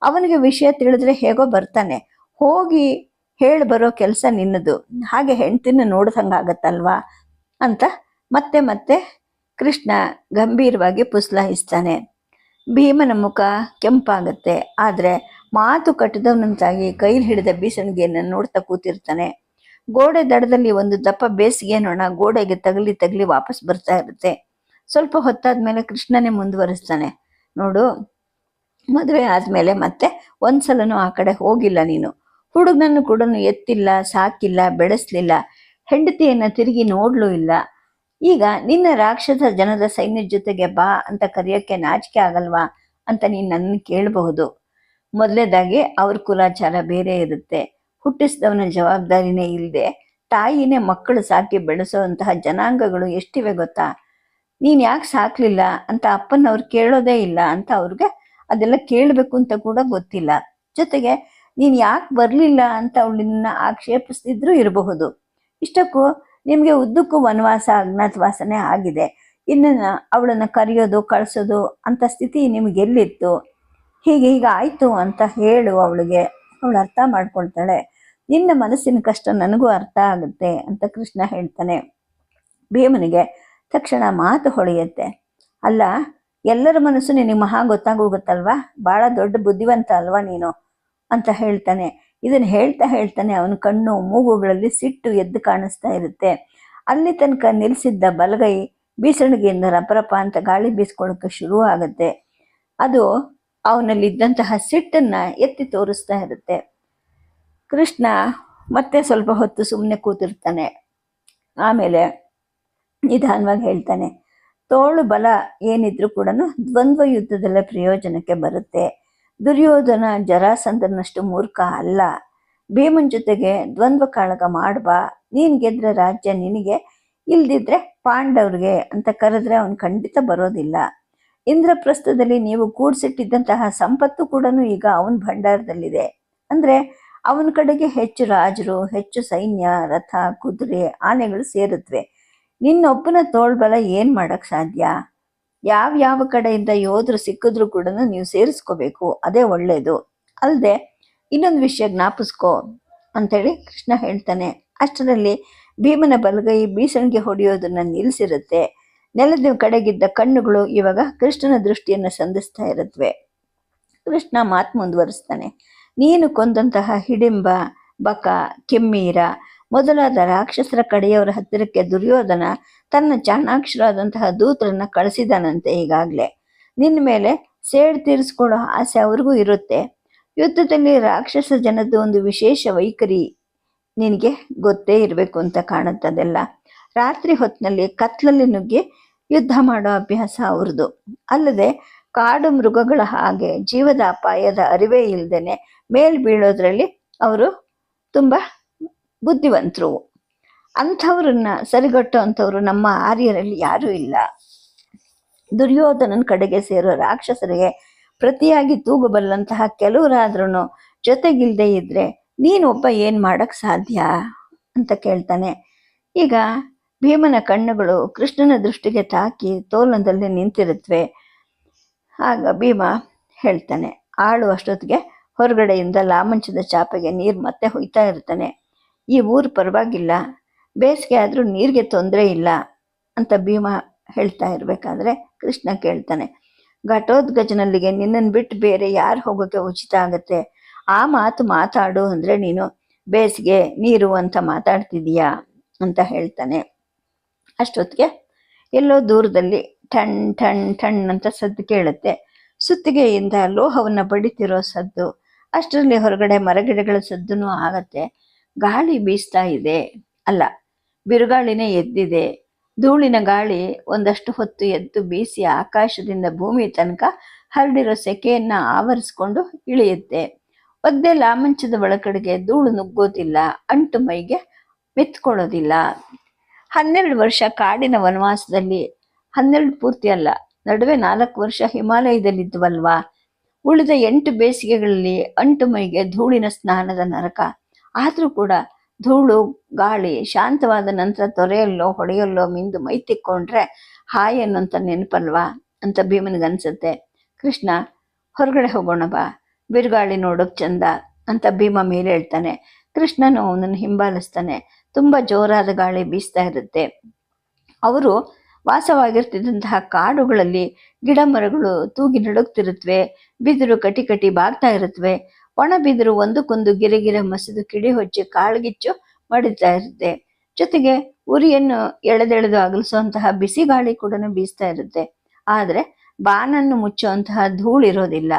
ಅವನಿಗೆ ವಿಷಯ ತಿಳಿದ್ರೆ ಹೇಗೋ ಬರ್ತಾನೆ. ಹೋಗಿ ಹೇಳಿ ಬರೋ ಕೆಲಸ ನಿನ್ನದು. ಹಾಗೆ ಹೆಂಡ್ತಿನ ನೋಡ್ದಂಗಾಗತ್ತಲ್ವಾ? ಅಂತ ಮತ್ತೆ ಮತ್ತೆ ಕೃಷ್ಣ ಗಂಭೀರವಾಗಿ ಪುಸ್ಲಾಯಿಸ್ತಾನೆ ಭೀಮನ ಮುಖ ಕೆಂಪಾಗತ್ತೆ. ಆದರೆ ಮಾತು ಕಟ್ಟಿದವನಂತಾಗಿ ಕೈಲಿ ಹಿಡಿದ ಬೀಸಣಿಗೆಯನ್ನು ನೋಡ್ತಾ ಕೂತಿರ್ತಾನೆ. ಗೋಡೆ ದಡದಲ್ಲಿ ಒಂದು ದಪ್ಪ ಬೇಸಿಗೆ ನೊಣ ಗೋಡೆಗೆ ತಗಲಿ ತಗಲಿ ವಾಪಸ್ ಬರ್ತಾ ಇರುತ್ತೆ. ಸ್ವಲ್ಪ ಹೊತ್ತಾದ್ಮೇಲೆ ಕೃಷ್ಣನೇ ಮುಂದುವರಿಸ್ತಾನೆ. ನೋಡು, ಮದುವೆ ಆದ್ಮೇಲೆ ಮತ್ತೆ ಒಂದ್ಸಲನೂ ಆ ಕಡೆ ಹೋಗಿಲ್ಲ ನೀನು. ಹುಡುಗನನ್ನು ಕೂಡ ಎತ್ತಿಲ್ಲ, ಸಾಕಿಲ್ಲ, ಬೆಳೆಸ್ಲಿಲ್ಲ. ಹೆಂಡತಿಯನ್ನ ತಿರುಗಿ ನೋಡ್ಲೂ ಇಲ್ಲ. ಈಗ ನಿನ್ನ ರಾಕ್ಷಸ ಜನದ ಸೈನ್ಯದ ಜೊತೆಗೆ ಬಾ ಅಂತ ಕರೆಯೋಕ್ಕೆ ನಾಚಿಕೆ ಆಗಲ್ವಾ ಅಂತ ನೀನು ನನ್ನ ಕೇಳಬಹುದು. ಮೊದಲೇದಾಗಿ ಅವ್ರ ಕುಲಾಚಾರ ಬೇರೆ ಇರುತ್ತೆ. ಹುಟ್ಟಿಸಿದವನ ಜವಾಬ್ದಾರಿನೇ ಇಲ್ಲದೆ ತಾಯಿನೇ ಮಕ್ಕಳು ಸಾಕಿ ಬೆಳೆಸುವಂತಹ ಜನಾಂಗಗಳು ಎಷ್ಟಿವೆ ಗೊತ್ತಾ? ನೀನು ಯಾಕೆ ಸಾಕ್ಲಿಲ್ಲ ಅಂತ ಅಪ್ಪನವ್ರು ಕೇಳೋದೇ ಇಲ್ಲ ಅಂತ ಅವ್ರಿಗೆ ಅದೆಲ್ಲ ಕೇಳಬೇಕು ಅಂತ ಕೂಡ ಗೊತ್ತಿಲ್ಲ. ಜೊತೆಗೆ ನೀನು ಯಾಕೆ ಬರಲಿಲ್ಲ ಅಂತ ಅವಳನ್ನ ಆಕ್ಷೇಪಿಸ್ತಿದ್ರು ಇರಬಹುದು. ಇಷ್ಟಕ್ಕೂ ನಿಮಗೆ ಉದ್ದಕ್ಕೂ ವನವಾಸ ಅಜ್ಞಾತವಾಸನೆ ಆಗಿದೆ. ಇನ್ನು ಅವಳನ್ನ ಕರೆಯೋದು, ಕಳ್ಸೋದು ಅಂತ ಸ್ಥಿತಿ ನಿಮ್ಗೆ ಎಲ್ಲಿತ್ತು? ಹೀಗೆ ಹೀಗೆ ಆಯಿತು ಅಂತ ಹೇಳು ಅವಳಿಗೆ. ಅವಳು ಅರ್ಥ ಮಾಡ್ಕೊಳ್ತಾಳೆ. ನಿನ್ನ ಮನಸ್ಸಿನ ಕಷ್ಟ ನನಗೂ ಅರ್ಥ ಆಗುತ್ತೆ ಅಂತ ಕೃಷ್ಣ ಹೇಳ್ತಾನೆ. ಭೀಮನಿಗೆ ತಕ್ಷಣ ಮಾತು ಹೊಳೆಯುತ್ತೆ. ಅಲ್ಲ, ಎಲ್ಲರ ಮನಸ್ಸು ನಿನಗೆ ಮಹಾ ಗೊತ್ತಾಗೋಗುತ್ತಲ್ವಾ? ಭಾಳ ದೊಡ್ಡ ಬುದ್ಧಿವಂತ ಅಲ್ವಾ ನೀನು? ಅಂತ ಹೇಳ್ತಾನೆ. ಇದನ್ನು ಹೇಳ್ತಾ ಹೇಳ್ತಾನೆ ಅವನ ಕಣ್ಣು ಮೂಗುಗಳಲ್ಲಿ ಸಿಟ್ಟು ಎದ್ದು ಕಾಣಿಸ್ತಾ ಇರುತ್ತೆ. ಅಲ್ಲಿ ತನಕ ನಿಲ್ಲಿಸಿದ್ದ ಬಲಗೈ ಬೀಸಣಿಗೆಯಿಂದ ರಪರಪ ಅಂತ ಗಾಳಿ ಬೀಸ್ಕೊಳ್ಳೋಕೆ ಶುರು ಆಗುತ್ತೆ. ಅದು ಅವನಲ್ಲಿದ್ದಂತಹ ಸಿಟ್ಟನ್ನ ಎತ್ತಿ ತೋರಿಸ್ತಾ ಇರುತ್ತೆ. ಕೃಷ್ಣ ಮತ್ತೆ ಸ್ವಲ್ಪ ಹೊತ್ತು ಸುಮ್ಮನೆ ಕೂತಿರ್ತಾನೆ. ಆಮೇಲೆ ನಿಧಾನವಾಗಿ ಹೇಳ್ತಾನೆ, ತೋಳು ಬಲ ಏನಿದ್ರು ಕೂಡ ದ್ವಂದ್ವ ಯುದ್ಧದಲ್ಲೇ ಪ್ರಯೋಜನಕ್ಕೆ ಬರುತ್ತೆ. ದುರ್ಯೋಧನ ಜರಾಸಂಧನಷ್ಟು ಮೂರ್ಖ ಅಲ್ಲ. ಭೀಮನ್ ಜೊತೆಗೆ ದ್ವಂದ್ವ ಕಾಳಗ ಮಾಡ್ಬಾ. ನೀನ್ ಗೆದ್ರೆ ರಾಜ್ಯ ನಿನಗೆ, ಇಲ್ದಿದ್ರೆ ಪಾಂಡವ್ರಿಗೆ ಅಂತ ಕರೆದ್ರೆ ಅವನು ಖಂಡಿತ ಬರೋದಿಲ್ಲ. ಇಂದ್ರಪ್ರಸ್ಥದಲ್ಲಿ ನೀವು ಕೂಡ್ಸಿಟ್ಟಿದ್ದಂತಹ ಸಂಪತ್ತು ಕೂಡ ಈಗ ಅವನ ಭಂಡಾರದಲ್ಲಿದೆ. ಅಂದ್ರೆ ಅವನ ಕಡೆಗೆ ಹೆಚ್ಚು ರಾಜರು, ಹೆಚ್ಚು ಸೈನ್ಯ, ರಥ, ಕುದುರೆ, ಆನೆಗಳು ಸೇರುತ್ತವೆ ನಿನ್ನೊಬ್ಬನ ತೋಳ್ಬಲ ಏನ್ ಮಾಡಕ್ ಸಾಧ್ಯ? ಯಾವ ಯಾವ ಕಡೆಯಿಂದ ಯೋಧರು ಸಿಕ್ಕಿದ್ರು ಕೂಡ ನೀವು ಸೇರಿಸ್ಕೋಬೇಕು, ಅದೇ ಒಳ್ಳೇದು. ಅಲ್ಲದೆ ಇನ್ನೊಂದು ವಿಷಯ ಜ್ಞಾಪಿಸ್ಕೋ ಅಂತೇಳಿ ಕೃಷ್ಣ ಹೇಳ್ತಾನೆ. ಅಷ್ಟರಲ್ಲಿ ಭೀಮನ ಬಲಗೈ ಬೀಸಣಿಗೆ ಹೊಡೆಯೋದನ್ನ ನಿಲ್ಲಿಸಿರುತ್ತೆ. ನೆಲದ ಕಡೆಗಿದ್ದ ಕಣ್ಣುಗಳು ಇವಾಗ ಕೃಷ್ಣನ ದೃಷ್ಟಿಯನ್ನು ಸಂಧಿಸ್ತಾ ಇರುತ್ತವೆ ಕೃಷ್ಣ ಮಾತು ಮುಂದುವರಿಸ್ತಾನೆ. ನೀನು ಕೊಂದಂತಹ ಹಿಡಿಂಬ, ಬಕ, ಕೆಮ್ಮೀರ, ಮೊದಲಾದ ರಾಕ್ಷಸರ ಕಡೆಯವರ ಹತ್ತಿರಕ್ಕೆ ದುರ್ಯೋಧನ ತನ್ನ ಚಾಣಾಕ್ಷರಾದಂತಹ ದೂತರನ್ನ ಕಳಿಸಿದನಂತೆ ಈಗಾಗಲೇ. ನಿನ್ನ ಮೇಲೆ ಸೇಡ್ ತೀರಿಸ್ಕೊಳ್ಳೋ ಆಸೆ ಅವ್ರಿಗೂ ಇರುತ್ತೆ. ಯುದ್ಧದಲ್ಲಿ ರಾಕ್ಷಸ ಜನದ ಒಂದು ವಿಶೇಷ ವೈಖರಿ ನಿನಗೆ ಗೊತ್ತೇ ಇರಬೇಕು ಅಂತ ಕಾಣುತ್ತದೆಲ್ಲ. ರಾತ್ರಿ ಹೊತ್ತಿನಲ್ಲಿ ಕತ್ಲಲ್ಲಿ ನುಗ್ಗಿ ಯುದ್ಧ ಮಾಡೋ ಅಭ್ಯಾಸ ಅವ್ರದ್ದು ಅಲ್ಲದೆ ಕಾಡು ಮೃಗಗಳ ಹಾಗೆ ಜೀವದ ಅಪಾಯದ ಅರಿವೇ ಇಲ್ದೇನೆ ಮೇಲ್ ಬೀಳೋದ್ರಲ್ಲಿ ಅವರು ತುಂಬ ಬುದ್ಧಿವಂತರು. ಅಂಥವ್ರನ್ನ ಸರಿಗಟ್ಟೋ ಅಂಥವ್ರು ನಮ್ಮ ಆರ್ಯರಲ್ಲಿ ಯಾರೂ ಇಲ್ಲ. ದುರ್ಯೋಧನನ ಕಡೆಗೆ ಸೇರೋ ರಾಕ್ಷಸರಿಗೆ ಪ್ರತಿಯಾಗಿ ತೂಗಬಲ್ಲಂತಹ ಕೆಲವರಾದ್ರೂ ಜೊತೆಗಿಲ್ದೇ ಇದ್ರೆ ನೀನೊಬ್ಬ ಏನು ಮಾಡಕ್ ಸಾಧ್ಯ? ಅಂತ ಕೇಳ್ತಾನೆ. ಈಗ ಭೀಮನ ಕಣ್ಣುಗಳು ಕೃಷ್ಣನ ದೃಷ್ಟಿಗೆ ತಾಕಿ ತೋಲನದಲ್ಲಿ ನಿಂತಿರುತ್ತವೆ ಆಗ ಭೀಮ ಹೇಳ್ತಾನೆ, ಆಳು ಅಷ್ಟೊತ್ತಿಗೆ ಹೊರಗಡೆಯಿಂದ ಲಾಮಂಚದ ಚಾಪೆಗೆ ನೀರು ಮತ್ತೆ ಹೊಯ್ತಾ ಇರ್ತಾನೆ. ಈ ಊರು ಪರವಾಗಿಲ್ಲ. ಬೇಸಿಗೆ ಆದರೂ ನೀರಿಗೆ ತೊಂದರೆ ಇಲ್ಲ ಅಂತ ಭೀಮ ಹೇಳ್ತಾ ಇರಬೇಕಾದ್ರೆ ಕೃಷ್ಣ ಕೇಳ್ತಾನೆ. ಘಟೋದ್ಗಜನಲ್ಲಿಗೆ ನಿನ್ನನ್ನು ಬಿಟ್ಟು ಬೇರೆ ಯಾರು ಹೋಗೋಕೆ ಉಚಿತ ಆಗುತ್ತೆ? ಆ ಮಾತು ಮಾತಾಡು ಅಂದರೆ ನೀನು ಬೇಸಿಗೆ ನೀರು ಅಂತ ಮಾತಾಡ್ತಿದೀಯಾ ಅಂತ ಹೇಳ್ತಾನೆ. ಅಷ್ಟೊತ್ತಿಗೆ ಎಲ್ಲೋ ದೂರದಲ್ಲಿ ಠಣ್ ಠಣ್ ಠಣ್ ಅಂತ ಸದ್ದು ಕೇಳುತ್ತೆ. ಸುತ್ತಿಗೆಯಿಂದ ಲೋಹವನ್ನು ಬಡಿತಿರೋ ಸದ್ದು. ಅಷ್ಟರಲ್ಲಿ ಹೊರಗಡೆ ಮರಗಿಡಗಳ ಸದ್ದೂ ಆಗತ್ತೆ. ಗಾಳಿ ಬೀಸ್ತಾ ಇದೆ. ಅಲ್ಲ, ಬಿರುಗಾಳಿನೇ ಎದ್ದಿದೆ. ಧೂಳಿನ ಗಾಳಿ ಒಂದಷ್ಟು ಹೊತ್ತು ಎದ್ದು ಬೀಸಿ ಆಕಾಶದಿಂದ ಭೂಮಿ ತನಕ ಹರಡಿರೋ ಸೆಕೆಯನ್ನ ಆವರಿಸ್ಕೊಂಡು ಇಳಿಯುತ್ತೆ. ಒದ್ದೆ ಲಾಮಂಚದ ಒಳಗಡೆಗೆ ಧೂಳು ನುಗ್ಗೋದಿಲ್ಲ, ಅಂಟು ಮೈಗೆ ಮೆತ್ಕೊಳ್ಳೋದಿಲ್ಲ. ಹನ್ನೆರಡು ವರ್ಷ ಕಾಡಿನ ವನವಾಸದಲ್ಲಿ, ಹನ್ನೆರಡು ಪೂರ್ತಿ ಅಲ್ಲ, ನಡುವೆ ನಾಲ್ಕು ವರ್ಷ ಹಿಮಾಲಯದಲ್ಲಿದ್ವಲ್ವಾ? ಉಳಿದ ಎಂಟು ಬೇಸಿಗೆಗಳಲ್ಲಿ ಅಂಟು ಮೈಗೆ ಧೂಳಿನ ಸ್ನಾನದ ನರಕ. ಆದರೂ ಕೂಡ ಧೂಳು, ಗಾಳಿ ಶಾಂತವಾದ ನಂತರ ತೊರೆಯಲ್ಲೋ, ಹೊಡೆಯಲ್ಲೋ, ಮಿಂದು ಮೈ ತಿಕ್ಕೊಂಡ್ರೆ ಹಾಯ್ ಅನ್ನೋಂಥ ನೆನಪಲ್ವಾ? ಅಂತ ಭೀಮನಿಗನ್ಸುತ್ತೆ. ಕೃಷ್ಣ, ಹೊರಗಡೆ ಹೋಗೋಣ ಬಾ. ಬಿರುಗಾಳಿ ನೋಡೋಕ್ ಚಂದ ಅಂತ ಭೀಮ ಮೇಲೆ ಹೇಳ್ತಾನೆ. ಕೃಷ್ಣನು ಅವನನ್ನು ಹಿಂಬಾಲಿಸ್ತಾನೆ. ತುಂಬ ಜೋರಾದ ಗಾಳಿ ಬೀಸ್ತಾ ಇರುತ್ತೆ. ಅವರು ವಾಸವಾಗಿರ್ತಿದ್ದಂತಹ ಕಾಡುಗಳಲ್ಲಿ ಗಿಡ ಮರಗಳು ತೂಗಿ ನಡುಗ್ತಿರುತ್ತವೆ ಬಿದಿರು ಕಟಿ ಕಟಿ ಬಾಗ್ತಾ ಇರುತ್ತವೆ ಒಣ ಬಿದಿರು ಒಂದಕ್ಕೊಂದು ಗಿರೆಗಿರೆ ಮಸಿದು ಕಿಡಿ ಹೊಚ್ಚಿ ಕಾಳ್ಗಿಚ್ಚು ಮಡಿತಾ ಇರುತ್ತೆ. ಜೊತೆಗೆ ಉರಿಯನ್ನು ಎಳೆದೆಳೆದು ಅಗಲಿಸುವಂತಹ ಬಿಸಿ ಗಾಳಿ ಕೂಡ ಬೀಸ್ತಾ ಇರುತ್ತೆ. ಆದರೆ ಬಾನನ್ನು ಮುಚ್ಚುವಂತಹ ಧೂಳಿರೋದಿಲ್ಲ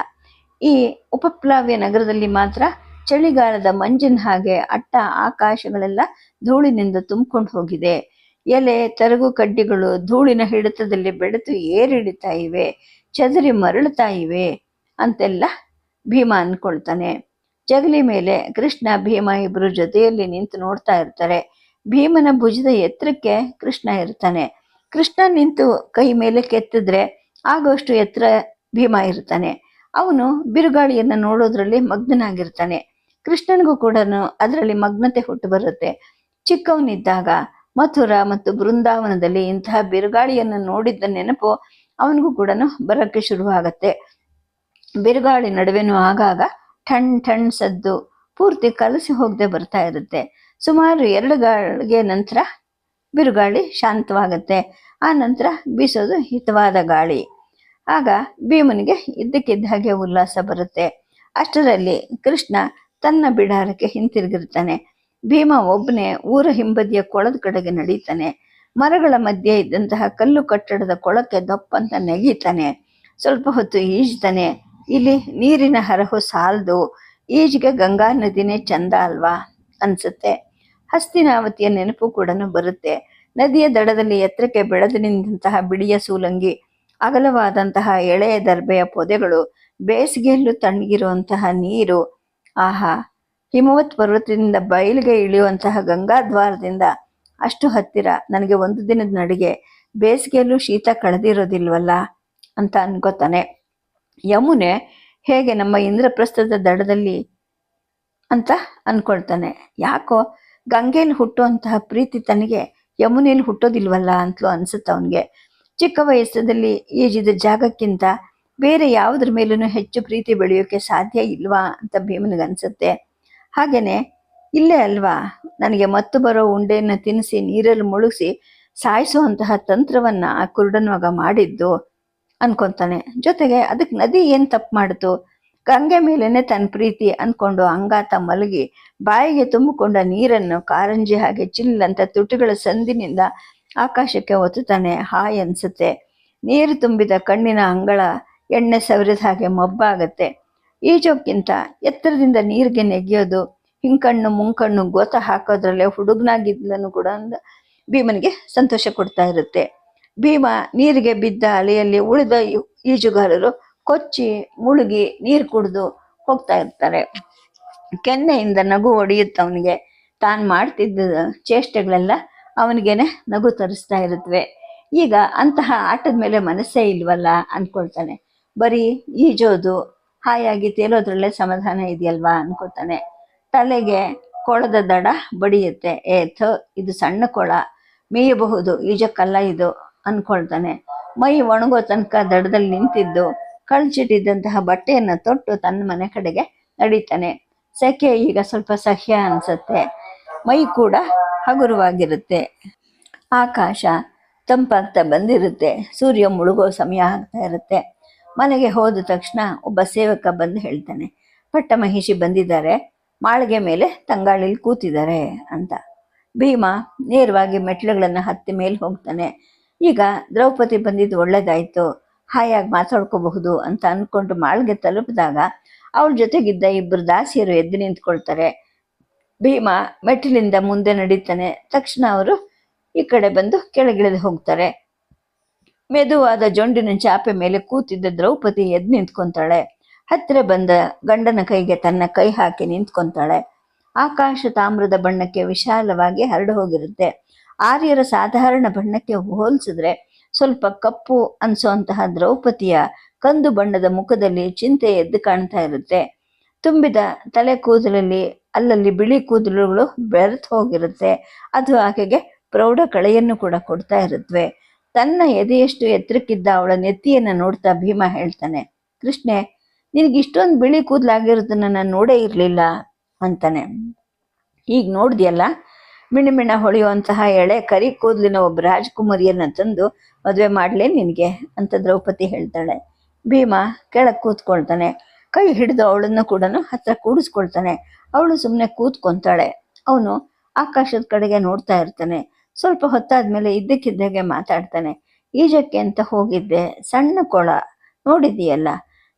ಈ ಉಪಪ್ಲಾವ್ಯ ನಗರದಲ್ಲಿ ಮಾತ್ರ ಚಳಿಗಾಲದ ಮಂಜಿನ ಹಾಗೆ ಅಟ್ಟ ಆಕಾಶಗಳೆಲ್ಲ ಧೂಳಿನಿಂದ ತುಂಬಿಕೊಂಡು ಹೋಗಿದೆ. ಎಲೆ, ತರಗು ಕಡ್ಡಿಗಳು ಧೂಳಿನ ಹಿಡಿತದಲ್ಲಿ ಬೆಳೆದು ಏರಿಳಿತಾ ಇವೆ, ಚದರಿ ಮರಳುತ್ತಾ ಇವೆ ಅಂತೆಲ್ಲ ಭೀಮ ಅನ್ಕೊಳ್ತಾನೆ ಜಗಲಿ ಮೇಲೆ ಕೃಷ್ಣ, ಭೀಮ ಇಬ್ರು ಜೊತೆಯಲ್ಲಿ ನಿಂತು ನೋಡ್ತಾ ಇರ್ತಾರೆ. ಭೀಮನ ಭುಜದ ಎತ್ತರಕ್ಕೆ ಕೃಷ್ಣ ಇರ್ತಾನೆ. ಕೃಷ್ಣ ನಿಂತು ಕೈ ಮೇಲೆ ಕೆತ್ತಿದ್ರೆ ಆಗೋಷ್ಟು ಎತ್ತರ ಭೀಮ ಇರ್ತಾನೆ. ಅವನು ಬಿರುಗಾಳಿಯನ್ನು ನೋಡೋದ್ರಲ್ಲಿ ಮಗ್ನನಾಗಿರ್ತಾನೆ. ಕೃಷ್ಣನಿಗೂ ಕೂಡ ಅದರಲ್ಲಿ ಮಗ್ನತೆ ಹುಟ್ಟು ಬರುತ್ತೆ. ಚಿಕ್ಕವನಿದ್ದಾಗ ಮಥುರ ಮತ್ತು ಬೃಂದಾವನದಲ್ಲಿ ಇಂತಹ ಬಿರುಗಾಳಿಯನ್ನು ನೋಡಿದ್ದ ನೆನಪು ಅವನಿಗೂ ಕೂಡ ಬರಕ್ಕೆ ಶುರುವಾಗತ್ತೆ. ಬಿರುಗಾಳಿ ನಡುವೆನೂ ಆಗಾಗ ಠಣ್ ಠಣ್ ಸದ್ದು ಪೂರ್ತಿ ಕಲಸಿ ಹೋಗದೆ ಬರ್ತಾ ಇರುತ್ತೆ. ಸುಮಾರು ಎರಡು ಗಾಳಿಗೆ ನಂತರ ಬಿರುಗಾಳಿ ಶಾಂತವಾಗುತ್ತೆ. ಆ ನಂತರ ಬೀಸೋದು ಹಿತವಾದ ಗಾಳಿ. ಆಗ ಭೀಮನಿಗೆ ಇದ್ದಕ್ಕಿದ್ದ ಹಾಗೆ ಉಲ್ಲಾಸ ಬರುತ್ತೆ. ಅಷ್ಟರಲ್ಲಿ ಕೃಷ್ಣ ತನ್ನ ಬಿಡಾರಕ್ಕೆ ಹಿಂತಿರುಗಿರ್ತಾನೆ. ಭೀಮ ಒಬ್ಬನೇ ಊರ ಹಿಂಬದಿಯ ಕೊಳದ ಕಡೆಗೆ ನಡೀತಾನೆ. ಮರಗಳ ಮಧ್ಯೆ ಇದ್ದಂತಹ ಕಲ್ಲು ಕಟ್ಟಡದ ಕೊಳಕ್ಕೆ ದಪ್ಪಂತ ನೆಗೀತಾನೆ. ಸ್ವಲ್ಪ ಹೊತ್ತು ಈಜ್ತಾನೆ ಇಲ್ಲಿ ನೀರಿನ ಹರಹು ಸಾಲದು. ಈಜ್ಗೆ ಗಂಗಾ ನದಿನೇ ಚಂದ ಅಲ್ವಾ? ಅನ್ಸುತ್ತೆ. ಹಸ್ತಿನಾವತಿಯ ನೆನಪು ಕೂಡ ಬರುತ್ತೆ. ನದಿಯ ದಡದಲ್ಲಿ ಎತ್ತರಕ್ಕೆ ಬೆಳೆದು ನಿಂತಹ ಬಿಳಿಯ ಸೂಲಂಗಿ, ಅಗಲವಾದಂತಹ ಎಳೆಯ ದರ್ಬೆಯ ಪೊದೆಗಳು, ಬೇಸಿಗೆಯಲ್ಲೂ ತಣ್ಣಗಿರುವಂತಹ ನೀರು. ಆಹಾ! ಹಿಮವತ್ ಪರ್ವತದಿಂದ ಬಯಲಿಗೆ ಇಳಿಯುವಂತಹ ಗಂಗಾದ್ವಾರದಿಂದ ಅಷ್ಟು ಹತ್ತಿರ ನನಗೆ ಒಂದು ದಿನದ ನಡಿಗೆ ಬೇಸಿಗೆಯಲ್ಲೂ ಶೀತ ಕಳೆದಿರೋದಿಲ್ವಲ್ಲ ಅಂತ ಅನ್ಕೋತಾನೆ. ಯಮುನೆ ಹೇಗೆ ನಮ್ಮ ಇಂದ್ರಪ್ರಸ್ಥದ ದಡದಲ್ಲಿ ಅಂತ ಅನ್ಕೊಳ್ತಾನೆ. ಯಾಕೋ ಗಂಗೆಯಲ್ಲಿ ಹುಟ್ಟುವಂತಹ ಪ್ರೀತಿ ತನಗೆ ಯಮುನೆಯಲ್ಲಿ ಹುಟ್ಟೋದಿಲ್ವಲ್ಲ ಅಂತಲೂ ಅನ್ಸುತ್ತೆ ಅವನಿಗೆ. ಚಿಕ್ಕ ವಯಸ್ಸದಲ್ಲಿ ಈಜಿದ ಜಾಗಕ್ಕಿಂತ ಬೇರೆ ಯಾವುದ್ರ ಮೇಲೂ ಹೆಚ್ಚು ಪ್ರೀತಿ ಬೆಳೆಯೋಕೆ ಸಾಧ್ಯ ಇಲ್ವಾ ಅಂತ ಭೀಮನಿಗನ್ಸುತ್ತೆ ಹಾಗೇನೆ, ಇಲ್ಲೇ ಅಲ್ವಾ? ನನಗೆ ಮತ್ತು ಬರೋ ಉಂಡೆಯನ್ನು ತಿನ್ನಿಸಿ, ನೀರಲ್ಲಿ ಮುಳುಗಿಸಿ, ಸಾಯಿಸುವಂತಹ ತಂತ್ರವನ್ನ ಆ ಕುರುಡನ ಮಗ ಮಾಡಿದ್ದು ಅನ್ಕೊಂತಾನೆ. ಜೊತೆಗೆ ಅದಕ್ಕೆ ನದಿ ಏನು ತಪ್ಪು ಮಾಡಿತು ಗಂಗೆ ಮೇಲೇನೆ ತನ್ನ ಪ್ರೀತಿ ಅಂದ್ಕೊಂಡು ಅಂಗಾತ ಮಲಗಿ, ಬಾಯಿಗೆ ತುಂಬಿಕೊಂಡ ನೀರನ್ನು ಕಾರಂಜಿ ಹಾಗೆ ಚಿಲ್ಲಂತ ತುಟಿಗಳ ಸಂದಿನಿಂದ ಆಕಾಶಕ್ಕೆ ಒತ್ತುತ್ತಾನೆ. ಹಾಯ್ ಅನ್ಸುತ್ತೆ. ನೀರು ತುಂಬಿದ ಕಣ್ಣಿನ ಅಂಗಳ ಎಣ್ಣೆ ಸವರಿದ ಹಾಗೆ ಮಬ್ಬಾಗತ್ತೆ. ಈಜೋಕ್ಕಿಂತ ಎತ್ತರದಿಂದ ನೀರಿಗೆ ನೆಗೆಯೋದು, ಹಿಂಕಣ್ಣು ಮುಂಕಣ್ಣು ಗೋತ ಹಾಕೋದ್ರಲ್ಲೇ ಹುಡುಗನಾಗಿದ್ದನು ಕೂಡ ಭೀಮನಿಗೆ ಸಂತೋಷ ಕೊಡ್ತಾ ಇರುತ್ತೆ. ಭೀಮ ನೀರಿಗೆ ಬಿದ್ದ ಅಲೆಯಲ್ಲಿ ಉಳಿದ ಈಜುಗಾರರು ಕೊಚ್ಚಿ ಮುಳುಗಿ ನೀರು ಕುಡಿದು ಹೋಗ್ತಾ ಇರ್ತಾರೆ. ಕೆನ್ನೆಯಿಂದ ನಗು ಹೊಡೆಯುತ್ತೆ ಅವನಿಗೆ ತಾನು ಮಾಡ್ತಿದ್ದ ಚೇಷ್ಟೆಗಳೆಲ್ಲ ಅವನಿಗೇನೆ ನಗು ತರಿಸ್ತಾ ಇರುತ್ತವೆ ಈಗ ಅಂತಹ ಆಟದ ಮೇಲೆ ಮನಸ್ಸೇ ಇಲ್ವಲ್ಲ ಅನ್ಕೊಳ್ತಾನೆ. ಬರೀ ಈಜೋದು ಹಾಯಾಗಿ ತೇಲೋದ್ರಲ್ಲೇ ಸಮಾಧಾನ ಇದೆಯಲ್ವಾ ಅನ್ಕೋತಾನೆ. ತಲೆಗೆ ಕೊಳದ ದಡ ಬಡಿಯುತ್ತೆ. ಏ ಇದು ಸಣ್ಣ ಕೊಳ. ಮೇಯಬಹುದು. ಈಜಕ್ಕಲ್ಲ ಇದು ಅನ್ಕೊಳ್ತಾನೆ. ಮೈ ಒಣಗೋ ತನಕ ದಡದಲ್ಲಿ ನಿಂತಿದ್ದು ಕಳ್ಚಿಟ್ಟಿದ್ದಂತಹ ಬಟ್ಟೆಯನ್ನ ತೊಟ್ಟು ತನ್ನ ಮನೆ ಕಡೆಗೆ ನಡೀತಾನೆ. ಸೆಕೆ ಈಗ ಸ್ವಲ್ಪ ಸಹ್ಯ ಅನ್ಸುತ್ತೆ. ಮೈ ಕೂಡ ಹಗುರವಾಗಿರುತ್ತೆ. ಆಕಾಶ ತಂಪಾಗ್ತಾ ಬಂದಿರುತ್ತೆ. ಸೂರ್ಯ ಮುಳುಗೋ ಸಮಯ ಆಗ್ತಾ ಇರುತ್ತೆ. ಮನೆಗೆ ಹೋದ ತಕ್ಷಣ ಒಬ್ಬ ಸೇವಕ ಬಂದು ಹೇಳ್ತಾನೆ, ಪಟ್ಟ ಮಹಿಷಿ ಬಂದಿದ್ದಾರೆ, ಮಾಳಿಗೆ ಮೇಲೆ ತಂಗಾಳಿಲಿ ಕೂತಿದ್ದಾರೆ ಅಂತ. ಭೀಮ ನೇರವಾಗಿ ಮೆಟ್ಲುಗಳನ್ನು ಹತ್ತಿ ಮೇಲೆ ಹೋಗ್ತಾನೆ, ಈಗ ದ್ರೌಪದಿ ಬಂದಿದ್ದು ಒಳ್ಳೇದಾಯ್ತು, ಹಾಯಾಗಿ ಮಾತಾಡ್ಕೋಬಹುದು ಅಂತ ಅಂದ್ಕೊಂಡು ಮಾಳಿಗೆ ತಲುಪಿದಾಗ ಅವಳ ಜೊತೆಗಿದ್ದ ಇಬ್ಬರು ದಾಸಿಯರು ಎದ್ದು ನಿಂತ್ಕೊಳ್ತಾರೆ. ಭೀಮ ಮೆಟ್ಟಿಲಿಂದ ಮುಂದೆ ನಡೀತಾನೆ, ತಕ್ಷಣ ಅವರು ಈ ಕಡೆ ಬಂದು ಕೆಳಗಿಳಿದು ಹೋಗ್ತಾರೆ. ಮೆದುವಾದ ಜೊಂಡಿನ ಚಾಪೆ ಮೇಲೆ ಕೂತಿದ್ದ ದ್ರೌಪದಿ ಎದ್ದು ನಿಂತ್ಕೊಂತಾಳೆ. ಹತ್ತಿರ ಬಂದ ಗಂಡನ ಕೈಗೆ ತನ್ನ ಕೈ ಹಾಕಿ ನಿಂತ್ಕೊಂತಾಳೆ. ಆಕಾಶ ತಾಮ್ರದ ಬಣ್ಣಕ್ಕೆ ವಿಶಾಲವಾಗಿ ಹರಡು ಹೋಗಿರುತ್ತೆ. ಆರ್ಯರ ಸಾಧಾರಣ ಬಣ್ಣಕ್ಕೆ ಹೋಲಿಸಿದ್ರೆ ಸ್ವಲ್ಪ ಕಪ್ಪು ಅನ್ಸೋಂತಹ ದ್ರೌಪದಿಯ ಕಂದು ಬಣ್ಣದ ಮುಖದಲ್ಲಿ ಚಿಂತೆ ಎದ್ದು ಕಾಣ್ತಾ ಇರುತ್ತೆ. ತುಂಬಿದ ತಲೆ ಕೂದಲಲ್ಲಿ, ಅಲ್ಲಲ್ಲಿ ಬಿಳಿ ಕೂದಲುಗಳು ಬೆರೆತು ಹೋಗಿರುತ್ತೆ. ಅದು ಆಕೆಗೆ ಪ್ರೌಢ ಕಳೆಯನ್ನು ಕೂಡ ಕೊಡ್ತಾ ಇರುತ್ತವೆ ತನ್ನ ಎದೆಯಷ್ಟು ಎತ್ತರಕ್ಕಿದ್ದ ಅವಳ ನೆತ್ತಿಯನ್ನು ನೋಡ್ತಾ ಭೀಮ ಹೇಳ್ತಾನೆ, ಕೃಷ್ಣೆ, ನಿನಗೆ ಇಷ್ಟೊಂದು ಬಿಳಿ ಕೂದಲಾಗಿರೋದನ್ನ ನಾನು ನೋಡೇ ಇರಲಿಲ್ಲ ಅಂತಾನೆ. ಈಗ ನೋಡಿದ್ಯಲ್ಲ ಮಿಣಮಿಣ ಹೊಳೆಯುವಂತಹ ಎಳೆ ಕರಿ ಕೂದಲಿನ ಒಬ್ಬ ರಾಜಕುಮಾರಿಯನ್ನ ತಂದು ಮದುವೆ ಮಾಡ್ಲೇ ನಿನಗೆ ಅಂತ ದ್ರೌಪದಿ ಹೇಳ್ತಾಳೆ. ಭೀಮ ಕೆಳಗೆ ಕೂತ್ಕೊಳ್ತಾನೆ, ಕೈ ಹಿಡಿದು ಅವಳನ್ನು ಕೂಡ ಹತ್ರ ಕೂಡಿಸ್ಕೊಳ್ತಾನೆ. ಅವಳು ಸುಮ್ಮನೆ ಕೂತ್ಕೊಂತಾಳೆ. ಅವನು ಆಕಾಶದ ಕಡೆಗೆ ನೋಡ್ತಾ ಇರ್ತಾನೆ. ಸ್ವಲ್ಪ ಹೊತ್ತಾದ್ಮೇಲೆ ಇದ್ದಕ್ಕಿದ್ದಾಗೆ ಮಾತಾಡ್ತಾನೆ. ಈಜಕ್ಕೆ ಅಂತ ಹೋಗಿದ್ದೆ. ಸಣ್ಣ ಕೊಳ. ನೋಡಿದೀಯಲ್ಲ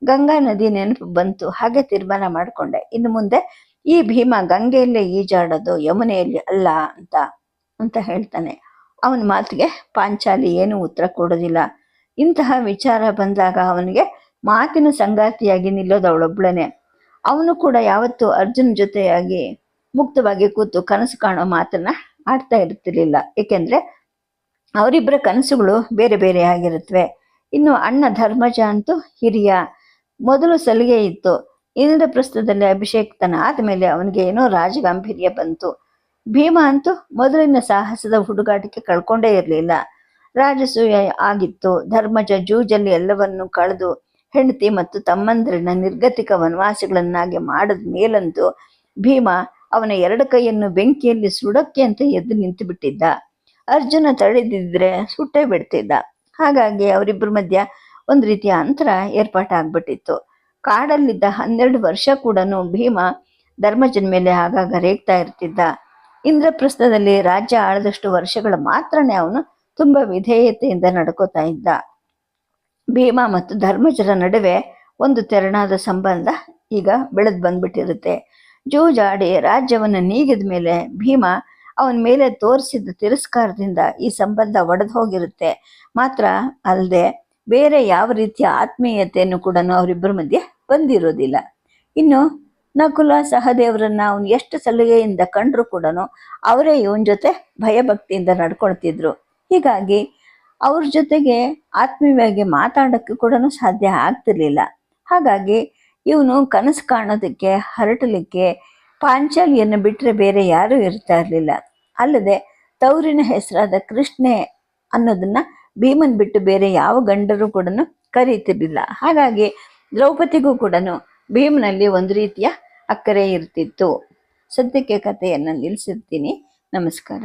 ಗಂಗಾ ನದಿ ನೆನಪು ಬಂತು. ಹಾಗೆ ತೀರ್ಮಾನ ಮಾಡಿಕೊಂಡೆ. ಇನ್ನು ಮುಂದೆ ಈ ಭೀಮ ಗಂಗೆಯಲ್ಲೇ ಈಜಾಡೋದು, ಯಮುನೆಯಲ್ಲಿ ಅಲ್ಲ ಅಂತ ಅಂತ ಹೇಳ್ತಾನೆ. ಅವನ ಮಾತಿಗೆ ಪಾಂಚಾಲಿ ಏನು ಉತ್ತರ ಕೊಡೋದಿಲ್ಲ. ಇಂತಹ ವಿಚಾರ ಬಂದಾಗ ಅವನಿಗೆ ಮಾತಿನ ಸಂಗಾತಿಯಾಗಿ ನಿಲ್ಲೋದು ಅವಳೊಬ್ಳನೆ ಅವನು ಕೂಡ ಯಾವತ್ತೂ ಅರ್ಜುನ್ ಜೊತೆಯಾಗಿ ಮುಕ್ತವಾಗಿ ಕೂತು ಕನಸು ಕಾಣೋ ಮಾತನ್ನ ಆಡ್ತಾ ಇರ್ತಿರ್ಲಿಲ್ಲ ಏಕೆಂದ್ರೆ ಅವರಿಬ್ಬರ ಕನಸುಗಳು ಬೇರೆ ಬೇರೆ ಆಗಿರುತ್ತವೆ. ಇನ್ನು ಅಣ್ಣ ಧರ್ಮಜ ಅಂತೂ ಹಿರಿಯ. ಮೊದಲು ಸಲಿಗೆ ಇತ್ತು. ಇಂದ್ರಪ್ರಸ್ಥದಲ್ಲಿ ಅಭಿಷೇಕ್ತನ ಆದಮೇಲೆ ಅವನಿಗೆ ಏನೋ ರಾಜಗಾಂಭೀರ್ಯ ಬಂತು. ಭೀಮ ಅಂತೂ ಮೊದಲಿನ ಸಾಹಸದ ಹುಡುಗಾಟಕ್ಕೆ ಕಳ್ಕೊಂಡೇ ಇರಲಿಲ್ಲ. ರಾಜಸೂಯ ಆಗಿತ್ತು. ಧರ್ಮಜ ಜೂಜಲ್ಲಿ ಎಲ್ಲವನ್ನು ಕಳೆದು ಹೆಂಡತಿ ಮತ್ತು ತಮ್ಮಂದಿರನ್ನ ನಿರ್ಗತಿಕ ವನವಾಸಿಗಳನ್ನಾಗಿ ಮಾಡಿದ ಮೇಲಂತೂ ಭೀಮ ಅವನ ಎರಡು ಕೈಯನ್ನು ಬೆಂಕಿಯಲ್ಲಿ ಸುಡಕ್ಕೆ ಅಂತ ಎದ್ದು ನಿಂತು ಬಿಟ್ಟಿದ್ದ ಅರ್ಜುನ ತಡೆದಿದ್ರೆ ಸುಟ್ಟೇ ಬಿಡ್ತಿದ್ದ. ಹಾಗಾಗಿ ಅವರಿಬ್ಬರ ಮಧ್ಯ ಒಂದು ರೀತಿಯ ಅಂತರ ಏರ್ಪಾಟಾಗ್ಬಿಟ್ಟಿತ್ತು. ಕಾಡಲ್ಲಿದ್ದ ಹನ್ನೆರಡು ವರ್ಷ ಕೂಡ ಭೀಮ ಧರ್ಮಜನ ಮೇಲೆ ಆಗಾಗ ರೇಗ್ತಾ ಇರ್ತಿದ್ದ. ಇಂದ್ರಪ್ರಸ್ಥದಲ್ಲಿ ರಾಜ್ಯ ಆಳದಷ್ಟು ವರ್ಷಗಳ ಮಾತ್ರನೇ ಅವನು ತುಂಬಾ ವಿಧೇಯತೆಯಿಂದ ನಡ್ಕೋತಾ ಇದ್ದ. ಭೀಮ ಮತ್ತು ಧರ್ಮಜರ ನಡುವೆ ಒಂದು ತೆರನಾದ ಸಂಬಂಧ ಈಗ ಬೆಳೆದು ಬಂದ್ಬಿಟ್ಟಿರುತ್ತೆ. ಜೂಜಾಡಿ ರಾಜ್ಯವನ್ನು ನೀಗಿದ ಮೇಲೆ ಭೀಮ ಅವನ ಮೇಲೆ ತೋರಿಸಿದ ತಿರಸ್ಕಾರದಿಂದ ಈ ಸಂಬಂಧ ಒಡೆದು ಹೋಗಿರುತ್ತೆ. ಮಾತ್ರ ಅಲ್ಲದೆ ಬೇರೆ ಯಾವ ರೀತಿಯ ಆತ್ಮೀಯತೆಯನ್ನು ಕೂಡ ಅವರಿಬ್ಬರ ಮಧ್ಯೆ ಬಂದಿರೋದಿಲ್ಲ ಇನ್ನು ನಕುಲ ಸಹದೇವರನ್ನ ಅವನು ಎಷ್ಟು ಸಲುಗೆಯಿಂದ ಕಂಡ್ರು ಕೂಡ ಅವರೇ ಇವನ ಜೊತೆ ಭಯಭಕ್ತಿಯಿಂದ ನಡ್ಕೊಳ್ತಿದ್ರು. ಹೀಗಾಗಿ ಅವ್ರ ಜೊತೆಗೆ ಆತ್ಮೀಯವಾಗಿ ಮಾತಾಡೋಕ್ಕೆ ಕೂಡ ಸಾಧ್ಯ ಆಗ್ತಿರ್ಲಿಲ್ಲ. ಹಾಗಾಗಿ ಇವನು ಕನಸು ಕಾಣೋದಕ್ಕೆ, ಹರಟಲಿಕ್ಕೆ ಪಾಂಚಾಲಿಯನ್ನು ಬಿಟ್ಟರೆ ಬೇರೆ ಯಾರೂ ಇರ್ತಾ ಇರಲಿಲ್ಲ. ಅಲ್ಲದೆ ತೌರಿನ ಹೆಸರಾದ ಕೃಷ್ಣೆ ಅನ್ನೋದನ್ನು ಭೀಮನ್ ಬಿಟ್ಟು ಬೇರೆ ಯಾವ ಗಂಡರು ಕೂಡ ಕರೀತಿರ್ಲಿಲ್ಲ. ಹಾಗಾಗಿ ದ್ರೌಪದಿಗೂ ಕೂಡ ಭೀಮನಲ್ಲಿ ಒಂದು ರೀತಿಯ ಅಕ್ಕರೆ ಇರ್ತಿತ್ತು. ಸದ್ಯಕ್ಕೆ ಕಥೆಯನ್ನು ನಿಲ್ಲಿಸಿರ್ತೀನಿ ನಮಸ್ಕಾರ.